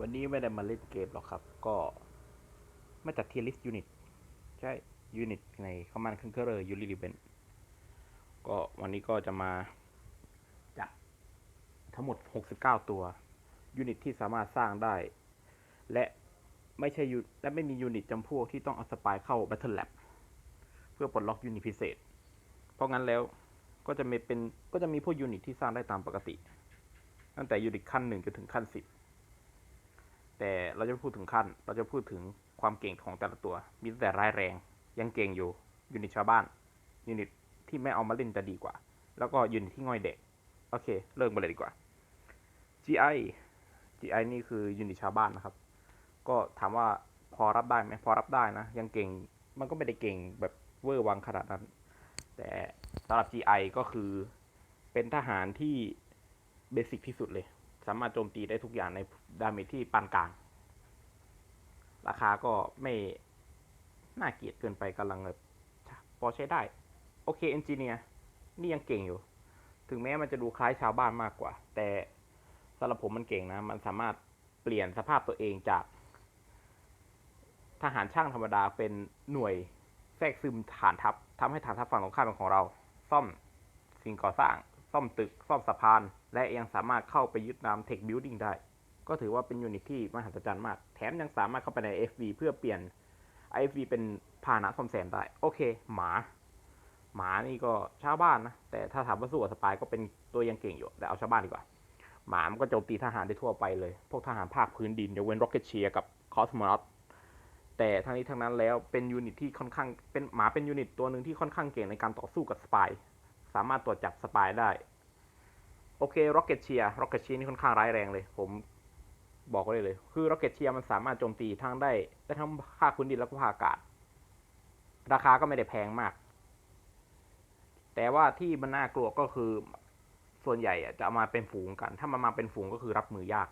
วันนี้ไม่ได้มาเล่นเกมหรอกครับ ก็มาจาก Tier List Unit ใช่ Unit ใน Command Conqueror u n i l i b e n ก็วันนี้ก็จะมาจัดทั้งหมด 69 ตัว ยูนิตที่สามารถสร้างได้ และไม่ใช่ยูและไม่มียูนิตจำพวกที่ต้องเอาสปายเข้า Battle Lab เพื่อปลดล็อกยูนิตพิเศษ เพราะงั้นแล้วก็จะมีเป็นก็จะมีพวกยูนิตที่สร้างได้ตามปกติ ตั้งแต่ยูนิตขั้นหนึ่งจนถึงขั้นสิบ แต่เราจะพูดถึงขั้น เราจะพูดถึงความเก่งของแต่ละตัว มีแต่ร้ายแรง ยังเก่งอยู่ยูนิตชาวบ้านยูนิตที่ไม่เอามาเล่นจะดีกว่า แล้วก็ยูนิตที่ง่อยเด็ก โอเค เริ่มกันเลยดีกว่า GI GI นี่คือยูนิตชาวบ้านนะครับ ก็ถามว่าพอรับได้ไหมพอรับได้นะ ยังเก่ง มันก็ไม่ได้เก่งแบบเวอร์วังขนาดนั้น แต่สำหรับ GI ก็คือเป็นทหารที่เบสิกที่สุดเลย สามารถโจมตีได้ทุกอย่างในดาเมจที่ปานกลาง ราคาก็ไม่น่าเกลียดเกินไปกำลังแบบพอใช้ได้ โอเคเอนจิเนียร์นี่ยังเก่งอยู่ ถึงแม้มันจะดูคล้ายชาวบ้านมากกว่า แต่สำหรับผมมันเก่งนะ มันสามารถเปลี่ยนสภาพตัวเองจาก ทหารช่างธรรมดาเป็นหน่วยแทรกซึมฐานทัพทำให้ฐานทัพฝั่งตรงข้ามเป็นของเรา ซ่อมสิ่งก่อสร้าง ซ่อมตึก ซ่อมสะพาน และยังสามารถเข้าไปยึดนำเทคบิลดิ้งได้ ก็ถือว่าเป็นยูนิตที่มหัศจรรย์มาก แถมยังสามารถเข้าไปใน FV เพื่อเปลี่ยน IFV เป็นพาหนะซ่อมแซมได้ โอเค หมา หมานี่ก็ชาวบ้านนะ แต่ถ้าถามว่าสู้กับสปายก็เป็นตัวยังเก่งอยู่ แต่เอาชาวบ้านดีกว่า หมามันก็โจมตีทหารได้ทั่วไปเลย พวกทหารภาคพื้นดินยกเว้น Rocket Cheer กับ Cosmonaut แต่ทั้งนี้ทั้งนั้นแล้วเป็นยูนิตที่ค่อนข้างเป็นหมาเป็นยูนิตตัวหนึ่งที่ค่อนข้างเก่งในการต่อสู้กับสปาย สามารถตรวจจับสปายได้ โอเค Rocket Cheer Rocket Cheer นี่ค่อนข้างร้ายแรงเลย ผมบอกไว้เลยเลย คือ Rocket Cheer มันสามารถโจมตีทั้งได้ได้ทั้งภาคพื้นดินแล้วก็ภาคอากาศ ราคาก็ไม่ได้แพงมาก แต่ว่าที่มันน่ากลัวก็คือส่วนใหญ่จะมาเป็นฝูงกัน ถ้ามันมาเป็นฝูงก็คือรับมือยาก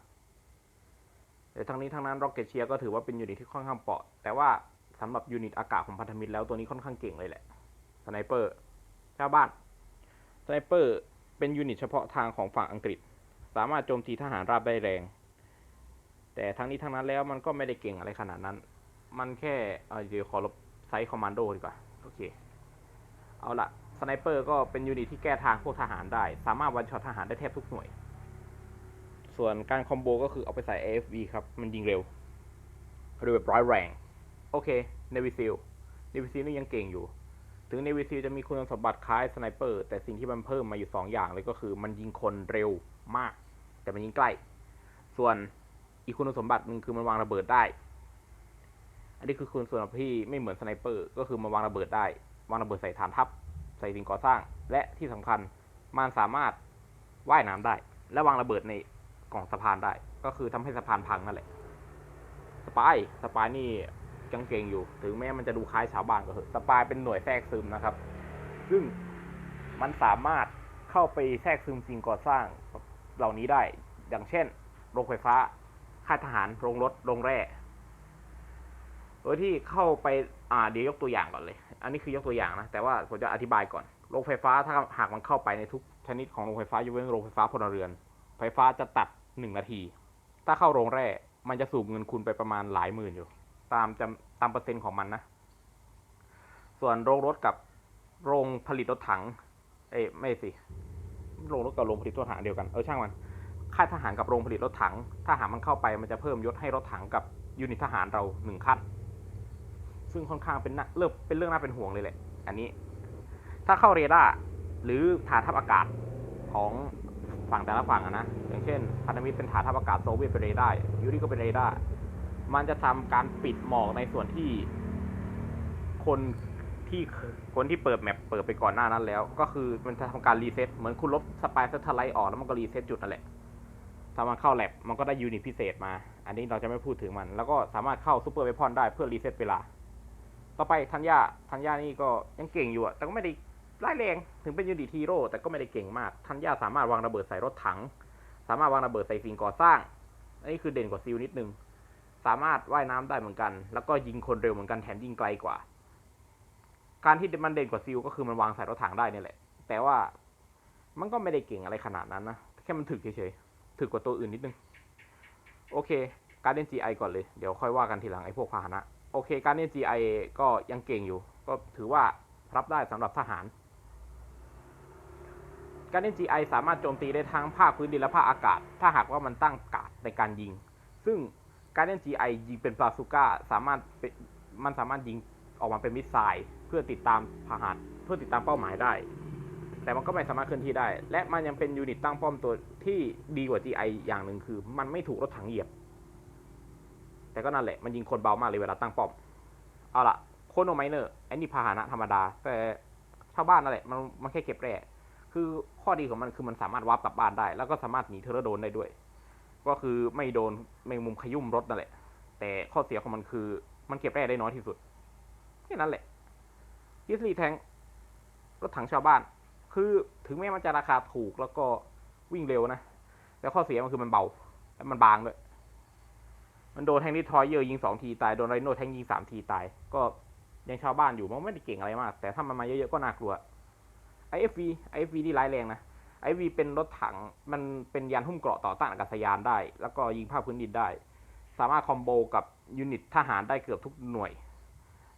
แต่ทั้งนี้ทั้งนั้น Rocket Cheer ก็ถือว่าเป็นยูนิตที่ค่อนข้างเปราะ แต่ว่าสำหรับยูนิตอากาศของพันธมิตรแล้วตัวนี้ค่อนข้างเก่งเลยแหละสไนเปอร์ชาวบ้าน สไนเปอร์เป็นยูนิตเฉพาะทางของฝั่งอังกฤษ สามารถโจมตีทหารราบได้แรง แต่ทั้งนี้ทั้งนั้นแล้วมันก็ไม่ได้เก่งอะไรขนาดนั้น มันแค่เเดี๋ยวขอลบไซส์คอมมานโดดีกว่า โอเค เอาละสไนเปอร์ก็เป็นยูนิตที่แก้ทางพวกทหารได้ สามารถวันช็อตทหารได้แทบทุกหน่วย ส่วนการคอมโบก็คือเอาไปใส่ AFV ครับ มันยิงเร็วเร็วแบบร้อยแรง โอเค เนวิซิล เนวิซิลนี่ยังเก่งอยู่ ถึงเนวิซิลจะมีคุณสมบัติคล้ายสไนเปอร์แต่สิ่งที่มันเพิ่มมาอยู่ 2 อย่างเลยก็คือ มันยิงคนเร็วมาก แต่มันยิงใกล้ ส่วนอีกคุณสมบัติหนึ่งคือมันวางระเบิดได้ อันนี้คือคุณส่วนที่ไม่เหมือนสไนเปอร์ก็คือมันวางระเบิดได้ วางระเบิดใส่ฐานทัพ ใส่สิ่งก่อสร้าง และที่สำคัญมันสามารถว่ายน้ำได้ และวางระเบิดในกล่องสะพานได้ ก็คือทำให้สะพานพังนั่นแหละ สปาย สปายนี่ ยังเกงอยู่ ถึงแม้มันจะดูคล้ายชาวบ้านก็เถอะสปายเป็นหน่วยแทรกซึมนะครับ ซึ่งมันสามารถเข้าไปแทรกซึมสิ่งก่อสร้างเหล่านี้ได้ อย่างเช่น โรงไฟฟ้า ค่ายทหาร โรงรถ โรงแร่ โดยที่เข้าไป อ่า เดี๋ยวยกตัวอย่างก่อนเลย อันนี้คือยกตัวอย่างนะ แต่ว่าผมจะอธิบายก่อน โรงไฟฟ้าถ้าหากมันเข้าไปในทุกชนิดของโรงไฟฟ้ายกเว้นโรงไฟฟ้าพลเรือน ไฟฟ้าจะตัดหนึ่งนาที ถ้าเข้าโรงแร่ มันจะสูบเงินคุณไปประมาณหลายหมื่นอยู่ ตามจำตามเปอร์เซ็นต์ของมันนะ ส่วนโรงรถกับโรงผลิตรถถัง เอ้ไม่สิ โรงรถกับโรงผลิตรถถังเดียวกัน เออช่างมัน ค่ายทหารกับโรงผลิตรถถัง ถ้าหามันเข้าไปมันจะเพิ่มยศให้รถถังกับยูนิตทหารเราหนึ่งขั้น ซึ่งค่อนข้างเป็นเริ่มเป็นเรื่องน่าเป็นห่วงเลยแหละ อันนี้ ถ้าเข้าเรดาร์หรือฐานทัพอากาศของฝั่งแต่ละฝั่งอะนะ อย่างเช่นพันธมิตรเป็นฐานทัพอากาศโซเวียตเป็นเรดาร์ยูริก็เป็นเรดาร์ มันจะทำการปิดหมอกในส่วนที่ คนที่คนที่เปิดแมปเปิดไปก่อนหน้านั้นแล้ว ก็คือมันจะทำการรีเซ็ตเหมือนคุณลบสปายเซตไลท์ออกแล้วมันก็รีเซ็ตจุดนั่นแหละถ้ามันเข้าแลบมันก็ได้ยูนิตพิเศษมา อันนี้เราจะไม่พูดถึงมัน แล้วก็สามารถเข้าซูเปอร์เวพอนได้เพื่อรีเซ็ตเวลา ต่อไปทัญญาทัญญานี่ก็ยังเก่งอยู่อะแต่ก็ไม่ได้ร้ายแรง ถึงเป็นยูนิตฮีโร่แต่ก็ไม่ได้เก่งมาก ทัญญาสามารถวางระเบิดใส่รถถัง สามารถวางระเบิดใส่สิ่งก่อสร้าง อันนี้คือเด่นกว่าซิลนิดนึง สามารถว่ายน้ำได้เหมือนกัน แล้วก็ยิงคนเร็วเหมือนกันแถมยิงไกลกว่า การที่มันเด่นกว่าซิลก็คือมันวางใส่รถถังได้นี่แหละ แต่ว่ามันก็ไม่ได้เก่งอะไรขนาดนั้นนะ แค่มันถึกเฉยๆ ถึกกว่าตัวอื่นนิดนึง โอเค การเล่น GI ก่อนเลย เดี๋ยวค่อยว่ากันทีหลังไอ้พวกพาหนะ โอเค การเล่น GI ก็ยังเก่งอยู่ ก็ถือว่ารับได้สำหรับทหาร การเล่น GI สามารถโจมตีได้ทั้งภาคพื้นดินและภาคอากาศ ถ้าหากว่ามันตั้งกาดในการยิง ซึ่ง การเล่น GI ยิงเป็นปลาซูก้าสามารถมันสามารถยิงออกมาเป็นมิสไซล์เพื่อติดตามพาหะเพื่อติดตามเป้าหมายได้ แต่มันก็ไม่สามารถเคลื่อนที่ได้ และมันยังเป็นยูนิตตั้งป้อมตัวที่ดีกว่า GI อย่างหนึ่งคือ มันไม่ถูกรถถังเหยียบ แต่ก็นั่นแหละมันยิงคนเบามากเลยเวลาตั้งป้อม เอาละโคโนไมเนอร์ไอ้นี่พาหนะธรรมดา แต่ชาวบ้านนั่นแหละมันมันแค่เก็บแร่คือข้อดีของมันคือมันสามารถวาร์ปกลับบ้านได้ แล้วก็สามารถหนีเทอร์โดนได้ด้วย ก็คือไม่โดนแมงมุมขยุ่มรถนั่นแหละ แต่ข้อเสียของมันคือมันเก็บแร่ได้น้อยที่สุดแค่นั้นแหละยิสลีแทงรถถังชาวบ้าน คือถึงแม้มันจะราคาถูกแล้วก็วิ่งเร็วนะ แต่ข้อเสียมันคือมันเบา และมันบางด้วย มันโดนแทงนิทรอยเยอร์ยิงสองทีตายโดนไรโนแทงยิงสามทีตาย ก็ยังชาวบ้านอยู่มันไม่ได้เก่งอะไรมาก แต่ถ้ามันมาเยอะๆก็น่ากลัว IFV IFV นี่ร้ายแรงนะ IFV เป็นรถถังมันเป็นยานหุ้มเกราะต่อต้านอากาศยานได้ แล้วก็ยิงภาคพื้นดินได้ สามารถคอมโบกับยูนิตทหารได้เกือบทุกหน่วย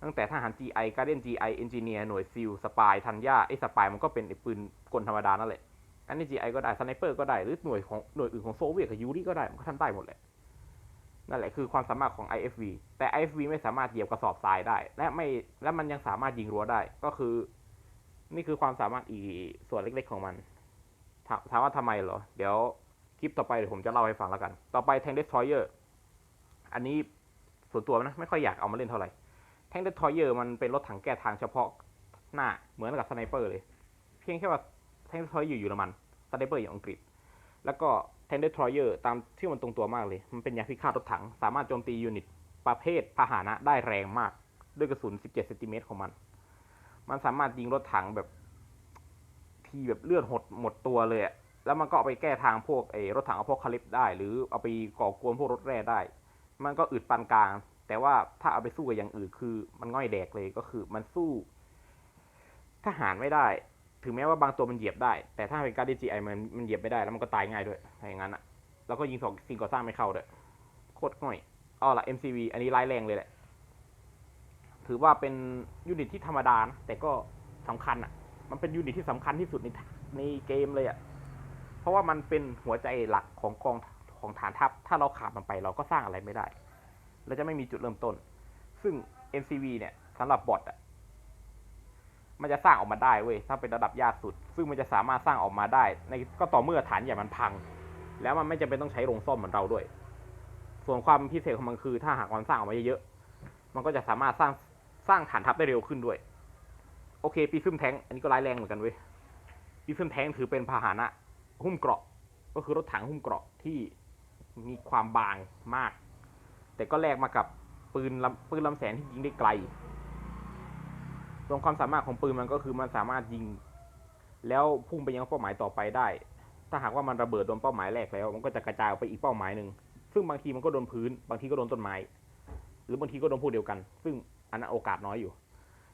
ตั้งแต่ทหาร GI Guardian GI Engineer หน่วยซิลสปายทันยาไอ้สปายมันก็เป็นปืนกลธรรมดานั่นแหละ อันนี้ GI ก็ได้สไนเปอร์ก็ได้หรือหน่วยของหน่วยอื่นของโซเวียตกับยูริก็ได้มันก็ทำได้หมดแหละนั่นแหละคือความสามารถของ IFV แต่ IFV ไม่สามารถเหยียบกระสอบทรายได้ และไม่และมันยังสามารถยิงรั้วได้ก็คือ นี่คือความสามารถอีกส่วนเล็กๆของมัน ถามถามว่าทำไมเหรอ เดี๋ยวคลิปต่อไปเดี๋ยวผมจะเล่าให้ฟังแล้วกัน ต่อไป Tank Destroyer อันนี้ส่วนตัวนะไม่ค่อยอยากเอามาเล่นเท่าไหร่แทงเดสทอยเยอร์มันเป็นรถถังแก้ทางเฉพาะหน้าเหมือนกับสไนเปอร์เลย เพียงแค่ว่าแทงเดสทอยอยู่เยอรมันสไนเปอร์อยู่อังกฤษ แล้วก็แทงเดสทอยเยอร์ตามที่มันตรงตัวมากเลย มันเป็นยาพิฆาตรถถัง สามารถโจมตียูนิตประเภทพาหนะได้แรงมาก ด้วยกระสุน 17 เซนติเมตรของมัน มันสามารถยิงรถถังแบบ ทีแบบเลือดหดหมดตัวเลยอะแล้วมันก็เอาไปแก้ทางพวกไอ้รถถังอพอคาลิปได้ หรือเอาไปก่อกวนพวกรถแร่ได้ มันก็อึดปานกลาง แต่ว่าถ้าเอาไปสู้กับอย่างอื่นคือมันง่อยแดกเลยก็คือมันสู้ ทหารไม่ได้ ถึงแม้ว่าบางตัวมันเหยียบได้ แต่ถ้าเป็นการดีจีไอมันมันเหยียบไม่ได้แล้วมันก็ตายง่ายด้วยถ้าอย่างนั้นอะแล้วก็ยิงสองสิ่งก่อสร้างไม่เข้าด้วยโคตรง่อยอ๋อละ MCV อันนี้ร้ายแรงเลยแหละ ถือว่าเป็นยูนิตที่ธรรมดานะแต่ก็สำคัญอะ มันเป็นยูนิตที่สำคัญที่สุดในในเกมเลยอะเพราะว่ามันเป็นหัวใจหลักของกองของฐานทัพ ถ้าเราขาดมันไปเราก็สร้างอะไรไม่ได้ เราจะไม่มีจุดเริ่มต้น ซึ่ง MCV เนี่ยสำหรับบอทอะ มันจะสร้างออกมาได้เว้ย ถ้าเป็นระดับยากสุด ซึ่งมันจะสามารถสร้างออกมาได้ ในก็ต่อเมื่อฐานใหญ่มันพัง แล้วมันไม่จำเป็นต้องใช้โรงซ่อมเหมือนเราด้วย ส่วนความพิเศษของมันคือ ถ้าหากมันสร้างออกมาเยอะๆ มันก็จะสามารถสร้างสร้างฐานทัพได้เร็วขึ้นด้วย โอเคปีซึมแทงอันนี้ก็ร้ายแรงเหมือนกันเว้ยปีซึมแทงถือเป็นพาหนะ หุ้มเกราะ ก็คือรถถังหุ้มเกราะที่มีความบางมาก แต่ก็แลกมากับปืนลำปืนลำแสงที่ยิงได้ไกลส่วนความสามารถของปืนมันก็คือมันสามารถยิง แล้วพุ่งไปยังเป้าหมายต่อไปได้ ถ้าหากว่ามันระเบิดโดนเป้าหมายแรกแล้ว มันก็จะกระจายออกไปอีกเป้าหมายหนึ่งซึ่งบางทีมันก็โดนพื้น บางทีก็โดนต้นไม้ หรือบางทีก็โดนพวกเดียวกัน ซึ่งอันนั้นโอกาสน้อยอยู่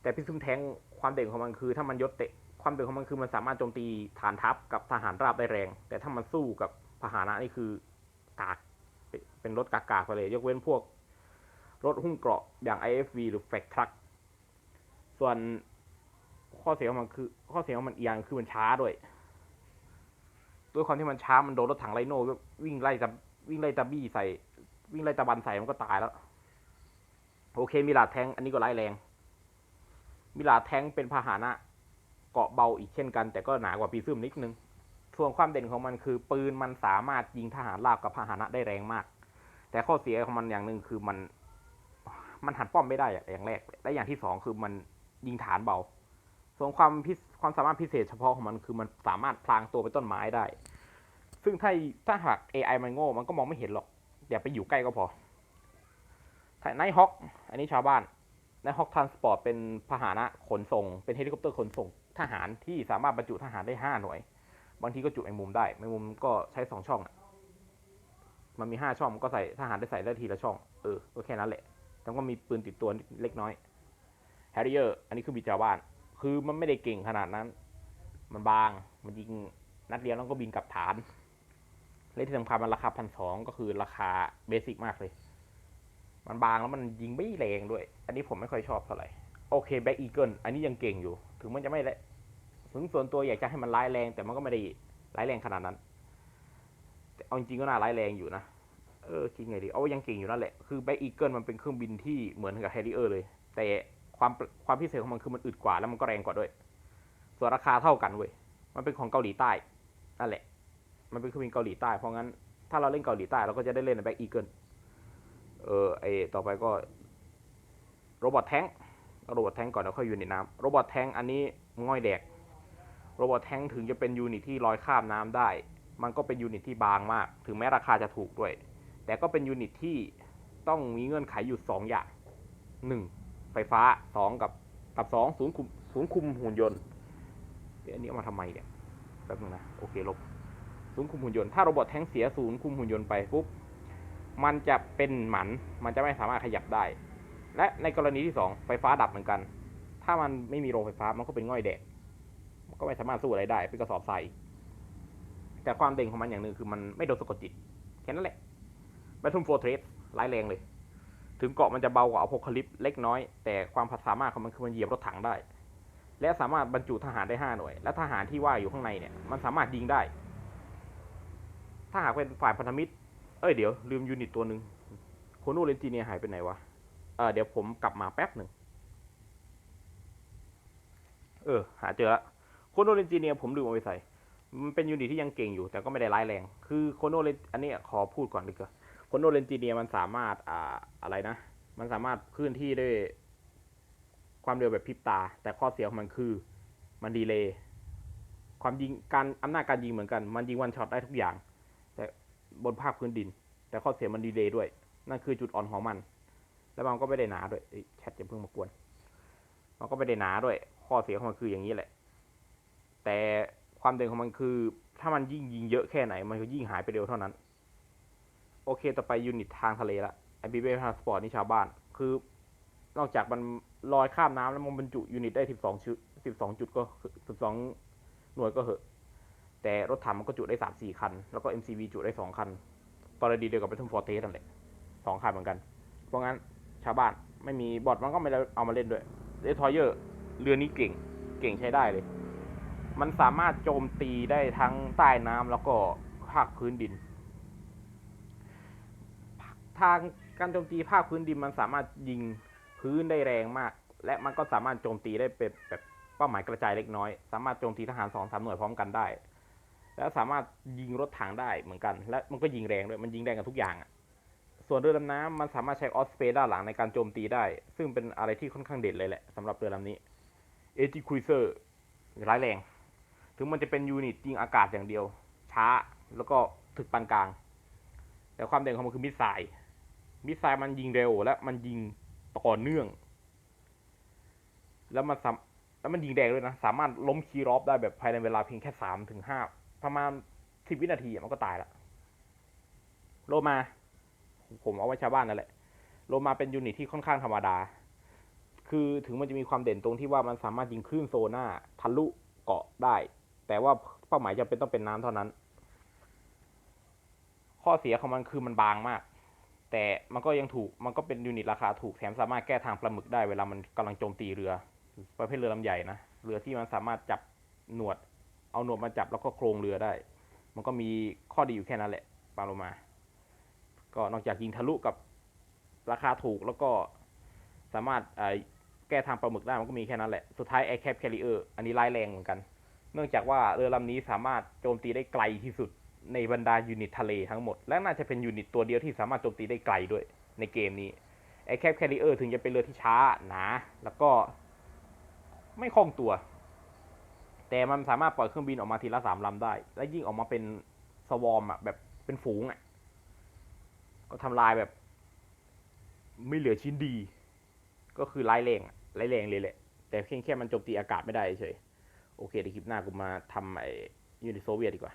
แต่พิซึมแทงความเด่นของมันคือ ถ้ามันยศเตะความเด่นของมันคือมันสามารถโจมตีฐานทัพกับทหารราบได้แรง แต่ถ้ามันสู้กับพาหนะนี่คือกากเป็นรถกากาไปเลย ยกเว้นพวก รถหุ้มเกราะอย่าง IFV หรือ f a c Truck ส่วนข้อเสียของมันคือ ข้อเสียของมันอีกอย่างคือมันช้าด้วยด้วยความที่มันช้ามันโดนรถถังไลโน่วิ่งไล่ตะวิ่งไล่ตะบี้ใส่ วิ่งไล่ตะบันใส่มันก็ตายแล้ว โอเคมีหลาดแทงอันนี้ก็ร้ายแรง มีลาแทงเป็นพาหนะเกาะเบาอีกเช่นกัน แต่ก็หนากว่าปีซึมนิดนึง ส่วนความเด่นของมันคือ ปืนมันสามารถยิงทหารราบกับพาหนะได้แรงมาก แต่ข้อเสียของมันอย่างหนึ่งคือมัน มันหันป้อมไม่ได้อย่างแรก และอย่างที่สองคือมันยิงฐานเบา ส่วนความพิความสามารถพิเศษเฉพาะของมันคือมันสามารถพลางตัวไปต้นไม้ได้ ซึ่งถ้าถ้าหาก AI มันโง่ มันก็มองไม่เห็นหรอกอย่าไปอยู่ใกล้ก็พอไนฮอคอันนี้ชาวบ้าน ไนฮอคทรานสปอร์ตเป็นพาหนะขนส่ง เป็นเฮลิคอปเตอร์ขนส่งทหารที่สามารถบรรจุทหารได้ห้าหน่วย บางทีก็จุแมงมุมได้แมงมุมก็ใช้สองช่อง มันมีห้าช่องก็ใส่ทหารได้ใส่ได้ทีละช่อง เออ ก็แค่นั้นแหละแต่ก็มีปืนติดตัวเล็กน้อยแฮร์ริเออร์อันนี้คือบิจาบ้าน คือมันไม่ได้เก่งขนาดนั้น มันบาง มันยิงนัดเดียวแล้วก็บินกลับฐาน และที่สำคัญมันราคาพันสองก็คือราคาเบสิกมากเลย มันบางแล้วมันยิงไม่แรงด้วย อันนี้ผมไม่ค่อยชอบเท่าไหร่ โอเคแบ็กอีเกิลอันนี้ยังเก่งอยู่ ถึงมันจะไม่และถึงส่วนตัวอยากจะให้มันร้ายแรง แต่มันก็ไม่ได้ร้ายแรงขนาดนั้น แต่เอาจริงก็น่าร้ายแรงอยู่นะ เออคิดไงดี เอายังเก่งอยู่นั่นแหละ คือแบ็กอีเกิลมันเป็นเครื่องบินที่เหมือนกับแฮร์ริเออร์เลย แต่ความความพิเศษของมันคือมันอึดกว่าแล้วมันก็แรงกว่าด้วย ส่วนราคาเท่ากันเว้ย มันเป็นของเกาหลีใต้นั่นแหละ มันเป็นเครื่องบินเกาหลีใต้ เพราะงั้นถ้าเราเล่นเกาหลีใต้เราก็จะได้เล่นในแบ็กอีเกิล เออไอต่อไปก็โรบอทแทงโรบอทแทงก่อนแล้วค่อยยูนิตน้ำโรบอทแทงอันนี้ง่อยแดกโรบอทแทงถึงจะเป็นยูนิตที่ลอยข้ามน้ำได้ มันก็เป็นยูนิตที่บางมาก ถึงแม้ราคาจะถูกด้วย แต่ก็เป็นยูนิตที่ต้องมีเงื่อนไขอยู่สองอย่างหนึ่งไฟฟ้าสองกับกับสองศูนย์คุมศูนย์คุมหุ่นยนต์อันนี้เอามาทำไมเนี่ยแป๊บนึงนะ โอเคลบศูนย์คุมหุ่นยนต์ ถ้าโรบอทแทงเสียศูนย์คุมหุ่นยนต์ไปปุ๊บ มันจะเป็นหมัน มันจะไม่สามารถขยับได้ และในกรณีที่สองไฟฟ้าดับเหมือนกัน ถ้ามันไม่มีโรงไฟฟ้ามันก็เป็นง่อยแดกมันก็ไม่สามารถสู้อะไรได้ เป็นกระสอบทรายแต่ความเด่นของมันอย่างหนึ่งคือมันไม่โดนสะกดจิต แค่นั้นแหละ Battle Fortress ร้ายแรงเลย ถึงเกาะมันจะเบากว่าอพคลิปเล็กน้อย แต่ความสามารถของมันคือมันเหยียบรถถังได้ และสามารถบรรจุทหารได้ห้าหน่วย และทหารที่ว่าอยู่ข้างในเนี่ย มันสามารถยิงได้ ถ้าหากเป็นฝ่ายพันธมิตร เอ้ยเดี๋ยวลืมยูนิตตัวหนึ่งโคโนเลนจิเนียหายไปไหนวะเออเดี๋ยวผมกลับมาแป๊บหนึ่งเออ หาเจอละโคโนเลนจิเนียผมลืมเอาไปใส่ มันเป็นยูนิตที่ยังเก่งอยู่ แต่ก็ไม่ได้ร้ายแรง คือโคโนเลนอันนี้ขอพูดก่อนดีกว่าโคโนเลนจิเนียมันสามารถอ่าอะไรนะ มันสามารถเคลื่อนที่ด้วยความเร็วแบบพริบตา แต่ข้อเสียของมันคือมันดีเลย์ความยิงการอำนาจการยิงเหมือนกัน มันยิงวันช็อตได้ทุกอย่าง แต่ บนภาคพื้นดิน แต่ข้อเสียมันดีเลย์ด้วย นั่นคือจุดอ่อนของมัน แล้วมันก็ไม่ได้หนาด้วยเอ้แชทจะเพิ่งมากวน มันก็ไม่ได้หนาด้วย ข้อเสียของมันคืออย่างนี้แหละ แต่ความเด่นของมันคือ ถ้ามันยิ่งยิงเยอะแค่ไหน มันก็ยิ่งหายไปเร็วเท่านั้น โอเค ต่อไปยูนิตทางทะเลละไอบีเบทางสปอร์ตนี่ชาวบ้าน คือนอกจากมันลอยข้ามน้ำแล้วมันบรรจุยูนิตได้ 12ชุด12 จุดก็ 12 หน่วยก็เหอะ แต่รถถังมันก็จุได้3-4คัน แล้วก็ MCV จุได้2คันกรณีเดียวกับ Battle Fortress นั่นแหละสองคันเหมือนกัน เพราะงั้นชาวบ้านไม่มีบอทมันก็ไม่ได้เอามาเล่นด้วยเดทอยเยอร์เรือนี้เก่งเก่งใช้ได้เลย มันสามารถโจมตีได้ทั้งใต้น้ำแล้วก็ภาคพื้นดิน ทางการโจมตีภาคพื้นดินมันสามารถยิงพื้นได้แรงมาก และมันก็สามารถโจมตีได้เป็นแบบเป้าหมายกระจายเล็กน้อย สามารถโจมตีทหารสองสามหน่วยพร้อมกันได้ แล้วสามารถยิงรถถังได้เหมือนกัน และมันก็ยิงแรงด้วย มันยิงแรงกันทุกอย่างอะส่วนเรือดำน้ำมันสามารถใช้ออสเปด้านหลังในการโจมตีได้ ซึ่งเป็นอะไรที่ค่อนข้างเด่นเลยแหละสำหรับเรือลำนี้เอจิคุยเซอร์ร้ายแรง ถึงมันจะเป็นยูนิตยิงอากาศอย่างเดียว ช้าแล้วก็ถึกปานกลาง แต่ความเด่นของมันคือมิสไซล์มิสไซล์มันยิงเร็วและมันยิงต่อเนื่อง แล้วมันแล้วมันยิงแรงด้วยนะ สามารถล้มคีรอบได้แบบภายในเวลาเพียงแค่สามถึงห้า ประมาณสิบวินาทีมันก็ตายละโลมา ผมเอาไว้ชาวบ้านนั่นแหละโลมาเป็นยูนิตที่ค่อนข้างธรรมดา คือถึงมันจะมีความเด่นตรงที่ว่ามันสามารถยิงคลื่นโซน่าทะลุเกาะได้ แต่ว่าเป้าหมายจะเป็นต้องเป็นน้ำเท่านั้น ข้อเสียของมันคือมันบางมาก แต่มันก็ยังถูก มันก็เป็นยูนิตราคาถูกแถมสามารถแก้ทางปลาหมึกได้เวลามันกำลังโจมตีเรือ ประเภทเรือลำใหญ่นะ เรือที่มันสามารถจับหนวด เอาหนวดมาจับแล้วก็โครงเรือได้ มันก็มีข้อดีอยู่แค่นั้นแหละปลาโลมา ก็นอกจากยิงทะลุกับราคาถูกแล้วก็สามารถแก้ทางปลาหมึกได้มันก็มีแค่นั้นแหละ สุดท้าย Air Cap Carrier อันนี้ร้ายแรงเหมือนกัน เนื่องจากว่าเรือลำนี้สามารถโจมตีได้ไกลที่สุดในบรรดายูนิตทะเลทั้งหมด และน่าจะเป็นยูนิตตัวเดียวที่สามารถโจมตีได้ไกลด้วยในเกมนี้ Air Cap Carrier ถึงจะเป็นเรือที่ช้าหนาแล้วก็ไม่คล่องตัว แต่มันสามารถปล่อยเครื่องบินออกมาทีละสามลำได้ และยิ่งออกมาเป็นสวอมอะแบบเป็นฝูงอะ ก็ทำลายแบบ ไม่เหลือชิ้นดี ก็คือร้ายแรงอะร้ายแรงเลยแหละ แต่เพียงแค่มันโจมตีอากาศไม่ได้เฉย โอเคเดี๋ยวคลิปหน้ากูมาทำไอ้ยูนิโซเวียตดีกว่า